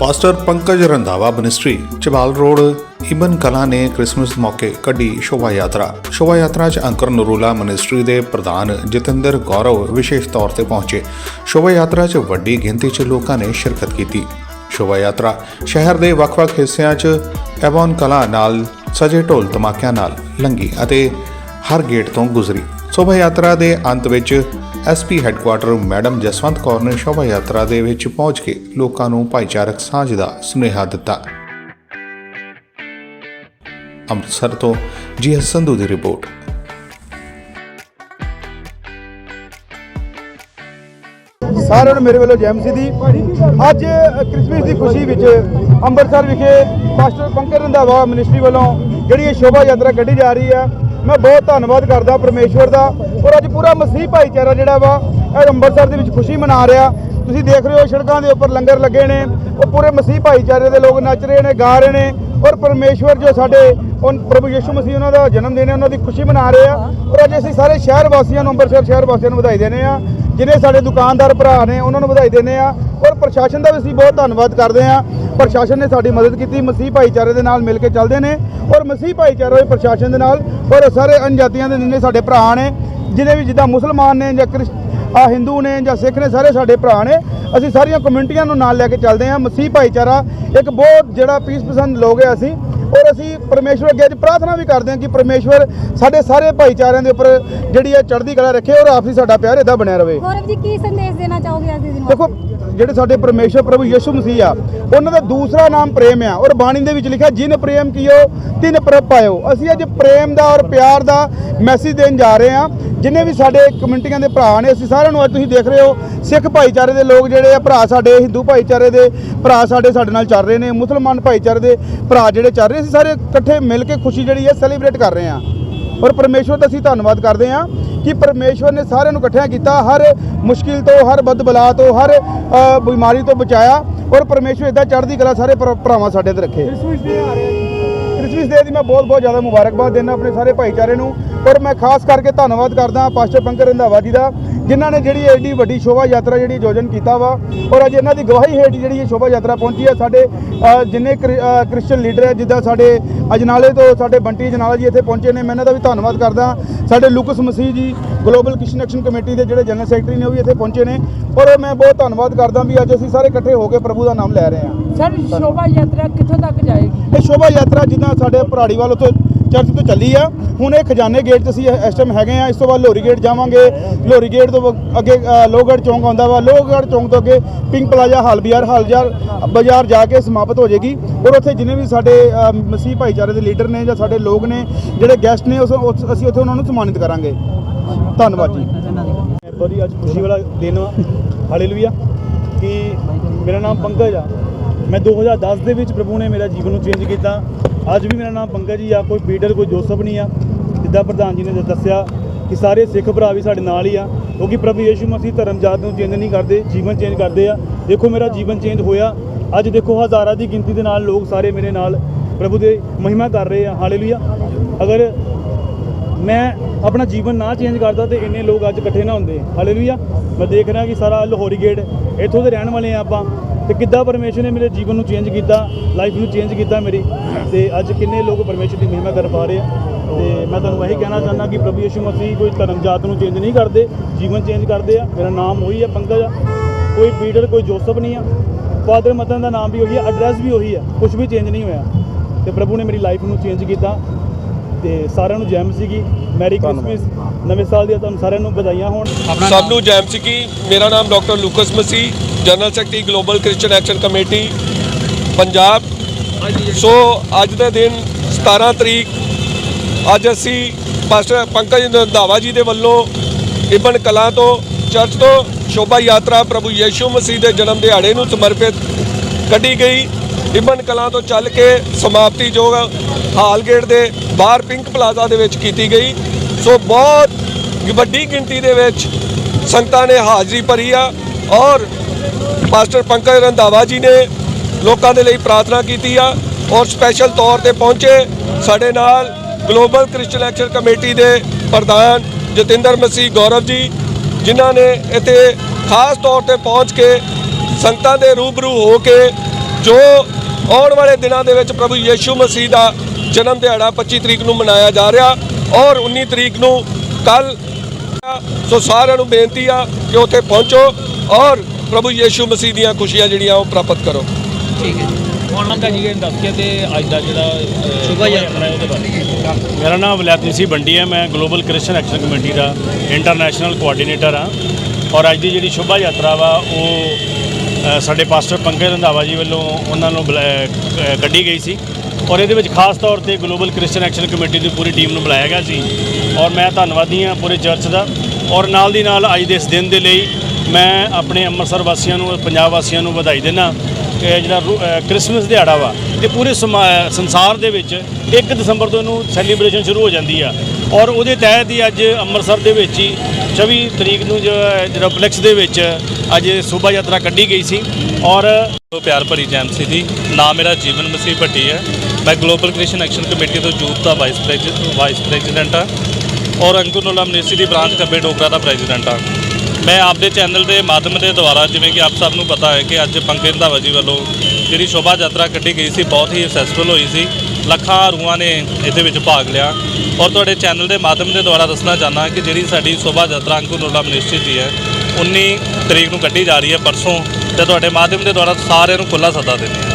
Pastor Pankaj Randhawa ministry, Chabal road, Ibban Kalan ਨੇ Christmas ਮੌਕੇ ਕੱਢੀ ਸ਼ੋਭਾ ਯਾਤਰਾ ਸ਼ੋਭਾ ਯਾਤਰਾ 'ਚ ਅੰਕਰ ਨਰੂਲਾ ਮਿਨਿਸਟਰੀ ਦੇ ਪ੍ਰਧਾਨ ਜਤਿੰਦਰ ਗੌਰਵ ਵਿਸ਼ੇਸ਼ ਤੌਰ ਤੇ ਪਹੁੰਚੇ। ਸ਼ੋਭਾ ਯਾਤਰਾ 'ਚ ਵੱਡੀ ਗਿਣਤੀ 'ਚ ਲੋਕਾਂ ਨੇ ਸ਼ਿਰਕਤ ਕੀਤੀ। ਸ਼ੋਭਾ ਯਾਤਰਾ ਸ਼ਹਿਰ ਦੇ ਵੱਖ-ਵੱਖ ਹਿੱਸਿਆਂ 'ਚ ਐਵਨ ਕਲਾ ਨਾਲ ਸਜੇ ਢੋਲ ਧਮਾਕਿਆਂ ਨਾਲ ਲੰਗੀ ਅਤੇ ਹਰ ਗੇਟ ਤੋਂ ਗੁਜ਼ਰੀ। ਸ਼ੋਭਾ ਯਾਤਰਾ ਦੇ ਅੰਤ ਵਿੱਚ SP headquarter madam Jaswant Kaur ਨੇ ਸ਼ੋਭਾ ਯਾਤਰਾ ਦੇ ਵਿੱਚ ਪਹੁੰਚ ਕੇ ਲੋਕਾਂ ਨੂੰ ਭਾਈਚਾਰਕ ਸਾਂਝ ਦਾ ਸੁਨੇਹਾ ਦਿੱਤਾ। ਅੰਮ੍ਰਿਤਸਰ ਤੋਂ ਜੀ ਸੰਧੂ ਦੀ ਰਿਪੋਰਟ। ਸਾਰਿਆਂ ਨੂੰ ਮੇਰੇ ਵੱਲੋਂ ਜੈਮਸੀ ਦੀ। ਅੱਜ ਕ੍ਰਿਸਮਸ ਦੀ ਖੁਸ਼ੀ ਵਿੱਚ ਅੰਮ੍ਰਿਤਸਰ ਵਿਖੇ ਮਾਸਟਰ ਪੰਕਜ ਰੰਧਾਵਾ ਮਿਨਿਸਟਰੀ ਵੱਲੋਂ ਜਿਹੜੀ ਇਹ ਸ਼ੋਭਾ ਯਾਤਰਾ ਕੱਢੀ ਜਾ ਰਹੀ ਹੈ ਮੈਂ ਬਹੁਤ ਧੰਨਵਾਦ ਕਰਦਾ ਪਰਮੇਸ਼ਵਰ ਦਾ ਔਰ ਅੱਜ ਪੂਰਾ ਮਸੀਹ ਭਾਈਚਾਰਾ ਜਿਹੜਾ ਵਾ, ਇਹ ਅੰਮ੍ਰਿਤਸਰ ਦੇ ਵਿੱਚ ਖੁਸ਼ੀ ਮਨਾ ਰਿਹਾ। ਤੁਸੀਂ ਦੇਖ ਰਹੇ ਹੋ ਸੜਕਾਂ ਦੇ ਉੱਪਰ ਲੰਗਰ ਲੱਗੇ ਨੇ ਉਹ ਪੂਰੇ ਮਸੀਹ ਭਾਈਚਾਰੇ ਦੇ ਲੋਕ ਨੱਚ ਰਹੇ ਨੇ, ਗਾ ਰਹੇ ਨੇ ਔਰ ਪਰਮੇਸ਼ਵਰ ਜੋ ਸਾਡੇ ਉਹ ਪ੍ਰਭੂ ਯਿਸੂ ਮਸੀਹ ਉਹਨਾਂ ਦਾ ਜਨਮ ਦਿਨ ਹੈ, ਉਹਨਾਂ ਦੀ ਖੁਸ਼ੀ ਮਨਾ ਰਹੇ ਆ। ਔਰ ਅੱਜ ਅਸੀਂ ਸਾਰੇ ਸ਼ਹਿਰ ਵਾਸੀਆਂ ਨੂੰ, ਅੰਮ੍ਰਿਤਸਰ ਸ਼ਹਿਰ ਵਾਸੀਆਂ ਨੂੰ ਵਧਾਈ ਦੇਣੇ ਆ ਜਿਹੜੇ ਸਾਡੇ ਦੁਕਾਨਦਾਰ ਭਰਾ ਨੇ, ਉਹਨਾਂ ਨੂੰ ਵਧਾਈ ਦਿੰਦੇ ਆ ਔਰ ਪ੍ਰਸ਼ਾਸਨ ਦਾ ਵੀ ਅਸੀਂ ਬਹੁਤ ਧੰਨਵਾਦ ਕਰਦੇ ਹਾਂ। ਪ੍ਰਸ਼ਾਸਨ ਨੇ ਸਾਡੀ ਮਦਦ ਕੀਤੀ, ਮਸੀਹ ਭਾਈਚਾਰੇ ਦੇ ਨਾਲ ਮਿਲ ਕੇ ਚੱਲਦੇ ਨੇ ਔਰ ਮਸੀਹ ਭਾਈਚਾਰੇ ਪ੍ਰਸ਼ਾਸਨ ਦੇ ਨਾਲ ਔਰ ਸਾਰੇ ਅਨਜਾਤੀਆਂ ਦੇ ਜਿੰਨੇ ਸਾਡੇ ਭਰਾ ਨੇ ਜਿਹਨੇ ਵੀ ਜਿੱਦਾਂ ਮੁਸਲਮਾਨ ਨੇ ਜਾਂ ਕ੍ਰਿਸ, ਆ ਹਿੰਦੂ ਨੇ ਜਾਂ ਸਿੱਖ ਨੇ, ਸਾਰੇ ਸਾਡੇ ਭਰਾ ਨੇ, ਅਸੀਂ ਸਾਰੀਆਂ ਕਮਿਊਨਿਟੀਆਂ ਨੂੰ ਨਾਲ ਲੈ ਕੇ ਚੱਲਦੇ ਹਾਂ। ਮਸੀਹ ਭਾਈਚਾਰਾ ਇੱਕ ਬਹੁਤ ਜਿਹੜਾ ਪੀਸ ਪਸੰਦ ਲੋਕ ਹੈ ਅਸੀਂ ਔਰ ਅਸੀਂ ਪਰਮੇਸ਼ਵਰ ਅੱਗੇ ਅੱਜ ਪ੍ਰਾਰਥਨਾ ਵੀ ਕਰਦੇ ਹਾਂ ਕਿ ਪਰਮੇਸ਼ਵਰ ਸਾਡੇ ਸਾਰੇ ਭਾਈਚਾਰਿਆਂ ਦੇ ਉੱਪਰ ਜਿਹੜੀ ਹੈ ਚੜ੍ਹਦੀ ਕਲਾ ਰੱਖੇ ਔਰ ਆਪਸੀ ਸਾਡਾ ਪਿਆਰ ਇਦਾਂ ਬਣਿਆ ਰਵੇ। ਗੌਰਵ ਜੀ ਕੀ ਸੰਦੇਸ਼ ਦੇਣਾ ਚਾਹੋਗੇ ਅੱਜ ਦੇ ਦਿਨ ਦੇਖੋ ਜਿਹੜੇ ਸਾਡੇ ਪਰਮੇਸ਼ਵਰ ਪ੍ਰਭੂ ਯਿਸੂ ਮਸੀਹ ਆ ਉਹਨਾਂ ਦਾ ਦੂਸਰਾ ਨਾਮ ਪ੍ਰੇਮ ਆ ਔਰ ਬਾਣੀ ਦੇ ਵਿੱਚ ਲਿਖਿਆ ਜਿਨ ਪ੍ਰੇਮ ਕੀਓ ਤਿਨ ਪ੍ਰਭ ਪਾਇਓ। ਅਸੀਂ ਅੱਜ ਪ੍ਰੇਮ ਦਾ ਔਰ ਪਿਆਰ ਦਾ ਮੈਸੇਜ ਦੇਣ ਜਾ ਰਹੇ ਹਾਂ। ਜਿੰਨੇ ਵੀ ਸਾਡੇ ਕਮਿਊਨਿਟੀਆਂ ਦੇ ਭਰਾ ਨੇ ਅਸੀਂ ਸਾਰਿਆਂ ਨੂੰ ਅੱਜ ਤੁਸੀਂ ਦੇਖ ਰਹੇ ਹੋ ਸਿੱਖ ਭਾਈਚਾਰੇ ਦੇ ਲੋਕ ਜਿਹੜੇ ਆ ਭਰਾ ਸਾਡੇ ਹਿੰਦੂ ਭਾਈਚਾਰੇ ਦੇ ਭਰਾ ਸਾਡੇ ਸਾਡੇ ਨਾਲ ਚੱਲ ਰਹੇ ਨੇ ਮੁਸਲਮਾਨ ਭਾਈਚਾਰੇ ਦੇ ਭਰਾ ਜਿਹੜੇ ਚੱਲ ਰਹੇ ਅਸੀਂ ਸਾਰੇ ਇਕੱਠੇ ਮਿਲ ਕੇ ਖੁਸ਼ੀ ਜਿਹੜੀ ਹੈ ਸੈਲੀਬ੍ਰੇਟ ਕਰ ਰਹੇ ਹਾਂ। ਔਰ ਪਰਮੇਸ਼ਵਰ ਦਾ ਅਸੀਂ ਧੰਨਵਾਦ ਕਰਦੇ ਹਾਂ ਕਿ ਪਰਮੇਸ਼ਵਰ ਨੇ ਸਾਰਿਆਂ ਨੂੰ ਇਕੱਠਿਆਂ ਕੀਤਾ ਹਰ ਮੁਸ਼ਕਿਲ ਤੋਂ ਹਰ ਬਦਬਲਾ ਤੋਂ ਹਰ ਬਿਮਾਰੀ ਤੋਂ ਬਚਾਇਆ। ਔਰ ਪਰਮੇਸ਼ਵਰ ਇਦਾਂ ਚੜ੍ਹਦੀ ਕਲਾ ਸਾਰੇ ਭਰਾ- ਭਰਾਵਾਂ ਸਾਡੇ ਤੇ ਰੱਖੇ। ਕ੍ਰਿਸਮਸ ਡੇ ਦੀ ਮੈਂ ਬਹੁਤ ਬਹੁਤ ਜ਼ਿਆਦਾ ਮੁਬਾਰਕਬਾਦ ਦਿੰਦਾ ਆਪਣੇ ਸਾਰੇ ਭਾਈਚਾਰੇ ਨੂੰ। ਔਰ ਮੈਂ ਖਾਸ ਕਰਕੇ ਧੰਨਵਾਦ ਕਰਦਾ ਪਾਸਟਰ ਪੰਕਜ ਰੰਧਾਵਾ ਜੀ ਦਾ ਜਿਨ੍ਹਾਂ ਨੇ ਜਿਹੜੀ ਐਡੀ ਵੱਡੀ ਸ਼ੋਭਾ ਯਾਤਰਾ ਜਿਹੜੀ ਆਯੋਜਨ ਕੀਤਾ ਵਾ ਔਰ ਅੱਜ ਇਹਨਾਂ ਦੀ ਗਵਾਹੀ ਹੇਠ ਜਿਹੜੀ ਇਹ ਸ਼ੋਭਾ ਯਾਤਰਾ ਪਹੁੰਚੀ ਹੈ ਸਾਡੇ ਜਿੰਨੇ ਕ੍ਰਿਸਚੀਅਨ ਲੀਡਰ ਹੈ ਜਿੱਦਾਂ ਸਾਡੇ ਅਜਨਾਲੇ ਤੋਂ ਸਾਡੇ ਬੰਟੀ ਅਜਨਾਲਾ ਜੀ ਇੱਥੇ ਪਹੁੰਚੇ ਨੇ ਮੈਂ ਇਹਨਾਂ ਦਾ ਵੀ ਧੰਨਵਾਦ ਕਰਦਾ। ਸਾਡੇ ਲੁਕਸ ਮਸੀਹ ਜੀ ਗਲੋਬਲ ਕ੍ਰਿਸਚੀਅਨ ਐਕਸ਼ਨ ਕਮੇਟੀ ਦੇ ਜਿਹੜੇ ਜਨਰਲ ਸੈਕਟਰੀ ਨੇ ਉਹ ਵੀ ਇੱਥੇ ਪਹੁੰਚੇ ਨੇ ਔਰ ਮੈਂ ਬਹੁਤ ਧੰਨਵਾਦ ਕਰਦਾ ਵੀ ਅੱਜ ਅਸੀਂ ਸਾਰੇ ਇਕੱਠੇ ਹੋ ਕੇ ਪ੍ਰਭੂ ਦਾ ਨਾਮ ਲੈ ਰਹੇ ਹਾਂ। ਸਰ ਸ਼ੋਭਾ ਯਾਤਰਾ ਕਿੱਥੋਂ ਤੱਕ ਜਾਏਗੀ? ਇਹ ਸ਼ੋਭਾ ਯਾਤਰਾ ਜਿੱਦਾਂ ਸਾਡੇ ਪਰਾੜੀ ਵੱਲ ਉੱਥੋਂ ਚਰਚ ਤੋਂ ਚੱਲੀ ਆ। ਹੁਣ ਇਹ ਖਜ਼ਾਨੇ ਗੇਟ 'ਚ ਅਸੀਂ ਇਸ ਟਾਈਮ ਹੈਗੇ ਆ। ਇਸ ਤੋਂ ਬਾਅਦ ਲੋਰੀ ਗੇਟ ਜਾਵਾਂਗੇ। ਲੋਰੀ ਗੇਟ ਤੋਂ ਅੱਗੇ ਅ, ਲੋਹਗੜ੍ਹ ਚੌਂਕ ਆਉਂਦਾ ਵਾ। ਲੋਹਗੜ੍ਹ ਚੌਂਕ ਤੋਂ ਅੱਗੇ ਪਿੰਕ ਪਲਾਜ਼ਾ ਹਾਲ ਬਾਜ਼ਾਰ ਹਾਲ ਬਾਜ਼ਾਰ ਬਾਜ਼ਾਰ ਜਾ ਕੇ ਸਮਾਪਤ ਹੋ ਜਾਏਗੀ। ਔਰ ਉੱਥੇ ਜਿੰਨੇ ਵੀ ਸਾਡੇ ਮਸੀਹ ਭਾਈਚਾਰੇ ਦੇ ਲੀਡਰ ਨੇ ਜਾਂ ਸਾਡੇ ਲੋਕ ਨੇ ਜਿਹੜੇ ਗੈਸਟ ਨੇ ਉਸ ਉਸ- ਅਸੀਂ ਉੱਥੇ ਉਹਨਾਂ ਨੂੰ ਸਨਮਾਨਿਤ ਕਰਾਂਗੇ। ਧੰਨਵਾਦ ਜੀ। ਬੜੀ ਅੱਜ ਖੁਸ਼ੀ ਵਾਲਾ ਦਿਨ ਵਾ ਹਾਲੇਲੂਇਆ। ਕਿ ਮੇਰਾ ਨਾਮ ਪੰਕਜ ਆ। ਮੈਂ 2010 ਦੇ ਵਿੱਚ ਪ੍ਰਭੂ ਨੇ ਮੇਰਾ ਜੀਵਨ ਨੂੰ ਚੇਂਜ ਕੀਤਾ। ਅੱਜ ਵੀ ਮੇਰਾ ਨਾਮ ਪੰਕਜ ਹੀ ਆ, ਕੋਈ ਪੀਟਰ ਕੋਈ ਜੋਸਫ ਨਹੀਂ ਆ। ਜਿੱਦਾਂ ਪ੍ਰਧਾਨ ਜੀ ਨੇ ਦੱਸਿਆ ਕਿ ਸਾਰੇ ਸਿੱਖ ਭਰਾ ਵੀ ਸਾਡੇ ਨਾਲ ਹੀ ਆ, ਕਿਉਂਕਿ ਪ੍ਰਭੂ ਯੇਸ਼ੂ ਮਸੀਹ ਧਰਮ ਜਾਤ ਨੂੰ ਚੇਂਜ ਨਹੀਂ ਕਰਦੇ, ਜੀਵਨ ਚੇਂਜ ਕਰਦੇ ਆ। ਦੇਖੋ ਮੇਰਾ ਜੀਵਨ ਚੇਂਜ ਹੋਇਆ। ਅੱਜ ਦੇਖੋ ਹਜ਼ਾਰਾਂ ਦੀ ਗਿਣਤੀ ਦੇ ਨਾਲ ਲੋਕ ਸਾਰੇ ਮੇਰੇ ਨਾਲ ਪ੍ਰਭੂ ਦੇ ਮਹਿਮਾ ਕਰ ਰਹੇ ਆ। ਹਾਲੇਲੂਇਆ ਅਗਰ ਮੈਂ ਆਪਣਾ ਜੀਵਨ ਨਾ ਚੇਂਜ ਕਰਦਾ ਤੇ ਇੰਨੇ ਲੋਕ ਅੱਜ ਇਕੱਠੇ ਨਾ ਹੁੰਦੇ। ਹਾਲੇਲੂਇਆ ਮੈਂ ਦੇਖ ਰਿਹਾ ਕਿ ਸਾਰਾ ਲਾਹੌਰੀ ਗੇਟ, ਇੱਥੋਂ ਦੇ ਰਹਿਣ ਵਾਲੇ ਆ ਆਪਾਂ। ਤੇ ਕਿੱਦਾਂ ਪਰਮੇਸ਼ਰ ਨੇ ਮੇਰੇ ਜੀਵਨ ਨੂੰ ਚੇਂਜ ਕੀਤਾ ਲਾਈਫ ਨੂੰ ਚੇਂਜ ਕੀਤਾ ਮੇਰੀ? ਤੇ ਅੱਜ ਕਿੰਨੇ ਲੋਕ ਪਰਮੇਸ਼ਰ ਦੀ ਮਹਿਮਾ ਕਰ ਪਾ ਰਹੇ ਆ। ਤੇ ਮੈਂ ਤੁਹਾਨੂੰ ਇਹੀ ਕਹਿਣਾ ਚਾਹੁੰਦਾ ਕਿ ਪ੍ਰਭੂ ਯਿਸੂ ਮਸੀਹ ਕੋਈ ਧਰਮ ਜਾਤ ਨੂੰ ਚੇਂਜ ਨਹੀਂ ਕਰਦੇ ਜੀਵਨ ਚੇਂਜ ਕਰਦੇ ਆ। ਮੇਰਾ ਨਾਮ ਉਹੀ ਹੈ ਪੰਕਜ ਆ। ਕੋਈ ਪੀਟਰ ਕੋਈ ਜੋਸਫ ਨਹੀਂ ਆ। ਫਾਦਰ ਮਤਨ ਦਾ ਨਾਮ ਵੀ ਉਹੀ ਹੈ ਐਡਰੈਸ ਵੀ ਉਹੀ ਹੈ ਕੁਝ ਵੀ ਚੇਂਜ ਨਹੀਂ ਹੋਇਆ। ਤੇ ਪ੍ਰਭੂ ਨੇ ਮੇਰੀ ਲਾਈਫ ਨੂੰ ਚੇਂਜ ਕੀਤਾ। ਤੇ ਸਾਰਿਆਂ ਨੂੰ ਜੈਮ ਸੀਗੀ। ਮੈਰੀ ਕ੍ਰਿਸਮਸ ਨਵੇਂ ਸਾਲ ਦੀਆਂ ਤੁਹਾਨੂੰ ਸਾਰਿਆਂ ਨੂੰ ਵਧਾਈਆਂ ਹੋਣ। ਸਭ ਨੂੰ ਜੈਮ ਸਿੱਕੀ ਮੇਰਾ ਨਾਮ doctor Lucas Masih general secretary global Christian action committee, Punjab. So ਅੱਜ ਦਾ ਦਿਨ 17 ਤਰੀਕ, ਅੱਜ ਅਸੀਂ ਪਾਸਟਰ ਪੰਕਜ ਰੰਧਾਵਾ ਜੀ ਦੇ ਵੱਲੋਂ ਇਬਨ ਕਲਾਂ ਤੋਂ, ਚਰਚ ਤੋਂ ਸ਼ੋਭਾ ਯਾਤਰਾ ਪ੍ਰਭੂ ਯੀਸ਼ੂ ਮਸੀਹ ਦੇ ਜਨਮ ਦਿਹਾੜੇ ਨੂੰ ਸਮਰਪਿਤ ਕੱਢੀ ਗਈ। ਇਬਨ ਕਲਾਂ ਤੋਂ ਚੱਲ ਕੇ ਸਮਾਪਤੀ ਜੋ ਹਾਲ ਗੇਟ ਦੇ ਬਾਹਰ ਪਿੰਕ ਪਲਾਜ਼ਾ ਦੇ ਵਿੱਚ ਕੀਤੀ ਗਈ। ਸੋ ਬਹੁਤ ਵੱਡੀ ਗਿਣਤੀ ਦੇ ਵਿੱਚ ਸੰਗਤਾਂ ਨੇ ਹਾਜ਼ਰੀ ਭਰੀ ਆ ਔਰ ਮਾਸਟਰ ਪੰਕਜ ਰੰਧਾਵਾ ਜੀ ਨੇ ਲੋਕਾਂ ਦੇ ਲਈ ਪ੍ਰਾਰਥਨਾ ਕੀਤੀ ਆ ਔਰ ਸਪੈਸ਼ਲ ਤੌਰ ਤੇ ਪਹੁੰਚੇ ਸਾਡੇ ਨਾਲ ਗਲੋਬਲ ਕ੍ਰਿਸਚੀਅਨ ਐਕਸ਼ਨ ਕਮੇਟੀ ਦੇ ਪ੍ਰਧਾਨ ਜਤਿੰਦਰ ਮਸੀਹ ਗੌਰਵ ਜੀ, ਜਿਨ੍ਹਾਂ ਨੇ ਇੱਥੇ ਖਾਸ ਤੌਰ ਤੇ ਪਹੁੰਚ ਕੇ ਸੰਗਤਾਂ ਦੇ ਰੂਬਰੂ ਹੋ ਕੇ ਜੋ ਆਉਣ ਵਾਲੇ ਦਿਨਾਂ ਦੇ ਵਿੱਚ ਪ੍ਰਭੂ ਯੀਸ਼ੂ ਮਸੀਹ ਦਾ ਜਨਮ ਦਿਹਾੜਾ 25 ਤਰੀਕ ਨੂੰ ਮਨਾਇਆ ਜਾ ਰਿਹਾ ਔਰ 19 ਤਰੀਕ ਨੂੰ ਕੱਲ ਸੋ ਸਾਰਿਆਂ ਨੂੰ ਬੇਨਤੀ ਆ ਕਿ ਉੱਥੇ ਪਹੁੰਚੋ ਔਰ ਪ੍ਰਭੂ ਯੀਸ਼ੂ ਮਸੀਹ ਦੀਆਂ ਖੁਸ਼ੀਆਂ ਜਿਹੜੀਆਂ ਉਹ ਪ੍ਰਾਪਤ ਕਰੋ। ਹੁਣ ਦਾ ਜੀ ਦੱਸ ਕੇ ਤੇ ਅੱਜ ਦਾ ਜਿਹੜਾ ਸ਼ੁਭ ਯਾਤਰਾ ਹੈ ਉਹਦੇ ਬਾਰੇ। ਮੇਰਾ ਨਾਮ ਵਲੈਤਨ ਸਿੰਘ ਬੰਡੀ ਹੈ ਮੈਂ ਗਲੋਬਲ ਕ੍ਰਿਸਚੀਅਨ ਐਕਸ਼ਨ ਕਮੇਟੀ ਦਾ ਇੰਟਰਨੈਸ਼ਨਲ ਕੋਆਰਡੀਨੇਟਰ ਹਾਂ। ਔਰ ਅੱਜ ਦੀ ਜਿਹੜੀ ਸ਼ੋਭਾ ਯਾਤਰਾ ਵਾ ਉਹ ਸਾਡੇ ਪਾਸਟਰ ਪੰਕਜ ਰੰਧਾਵਾ ਜੀ ਵੱਲੋਂ ਉਹਨਾਂ ਨੂੰ ਕੱਢੀ ਗਈ ਸੀ। ਔਰ ਇਹਦੇ ਵਿੱਚ ਖਾਸ ਤੌਰ ਤੇ ਗਲੋਬਲ ਕ੍ਰਿਸਚੀਅਨ ਐਕਸ਼ਨ ਕਮੇਟੀ ਦੀ ਪੂਰੀ ਟੀਮ ਨੂੰ ਬੁਲਾਇਆ ਗਿਆ ਸੀ। ਔਰ ਮੈਂ ਧੰਨਵਾਦੀ ਹਾਂ ਪੂਰੇ ਚਰਚ ਦਾ। ਔਰ ਨਾਲ ਦੀ ਨਾਲ ਅੱਜ ਦੇ ਇਸ ਦਿਨ ਦੇ ਲਈ ਮੈਂ ਆਪਣੇ ਅੰਮ੍ਰਿਤਸਰ ਵਾਸੀਆਂ ਨੂੰ ਪੰਜਾਬ ਵਾਸੀਆਂ ਨੂੰ ਵਧਾਈ ਦਿੰਦਾ ਕਿ ਜਿਹੜਾ ਰੂ- ਅ, ਕ੍ਰਿਸਮਸ ਦਿਹਾੜਾ ਵਾ ਤੇ ਪੂਰੇ ਸਮਾ- ਸੰਸਾਰ ਦੇ ਵਿੱਚ 1 ਦਸੰਬਰ ਤੋਂ ਇਹਨੂੰ ਸੈਲੀਬ੍ਰੇਸ਼ਨ ਸ਼ੁਰੂ ਹੋ ਜਾਂਦੀ ਆ। ਔਰ ਉਹਦੇ ਤਹਿਤ ਹੀ ਅੱਜ ਅੰਮ੍ਰਿਤਸਰ ਦੇ ਵਿੱਚ ਹੀ 24 ਤਰੀਕ ਨੂੰ ਜੋ ਜਿਹੜਾ ਫਲੈਕਸ ਦੇ ਵਿੱਚ ਅੱਜ ਸ਼ੋਭਾ ਯਾਤਰਾ ਕੱਢੀ ਗਈ ਸੀ। ਔਰ ਪਿਆਰ ਭਰੀ ਜੈਮਸੀ ਜੀ ਨਾਮ ਮੇਰਾ ਜੀਵਨ ਮਸੀਹ ਭੱਟੀ ਹੈ। ਮੈਂ ਗਲੋਬਲ ਕ੍ਰਿਸ਼ਨ ਐਕਸ਼ਨ ਕਮੇਟੀ ਤੋਂ ਯੂਥ ਦਾ ਵਾਈਸ ਪ੍ਰੈਜ਼ੀਡੈਂਟ ਵਾਈਸ ਪ੍ਰੈਜ਼ੀਡੈਂਟ ਹਾਂ। ਔਰ ਅੰਕੁਰਨੋਲਾ ਮਨੀਸੀ ਦੀ ਬ੍ਰਾਂਚ ਕੱਬੇ ਡੋਗਰਾ ਦਾ ਪ੍ਰੈਜ਼ੀਡੈਂਟ ਹਾਂ। ਮੈਂ ਆਪਦੇ ਚੈਨਲ ਦੇ ਮਾਧਿਅਮ ਦੇ ਦੁਆਰਾ ਜਿਵੇਂ ਕਿ ਆਪ ਸਭ ਨੂੰ ਪਤਾ ਹੈ ਕਿ ਅੱਜ ਪੰਕਜ ਰੰਧਾਵਾ ਜੀ ਵੱਲੋਂ ਜਿਹੜੀ ਸ਼ੋਭਾ ਯਾਤਰਾ ਕੱਢੀ ਗਈ ਸੀ, ਬਹੁਤ ਹੀ ਸਕਸੈਸਫੁਲ ਹੋਈ ਸੀ। ਲੱਖਾਂ ਰੂਹਾਂ ਨੇ ਇਹਦੇ ਵਿੱਚ ਭਾਗ ਲਿਆ। ਔਰ ਤੁਹਾਡੇ ਚੈਨਲ ਦੇ ਮਾਧਿਅਮ ਦੇ ਦੁਆਰਾ ਦੱਸਣਾ ਚਾਹੁੰਦਾ ਕਿ ਜਿਹੜੀ ਸਾਡੀ ਸ਼ੋਭਾ ਯਾਤਰਾ ਅੰਕੁਰਨੋਲਾ ਮਨਿਸਟਰੀ ਦੀ ਹੈ 19 ਤਰੀਕ ਨੂੰ ਕੱਢੀ ਜਾ ਰਹੀ ਹੈ, ਪਰਸੋਂ ਤੇ ਤੁਹਾਡੇ ਮਾਧਿਅਮ ਦੇ ਦੁਆਰਾ ਸਾਰਿਆਂ ਨੂੰ ਖੁੱਲਾ ਸੱਦਾ ਦਿੰਦੇ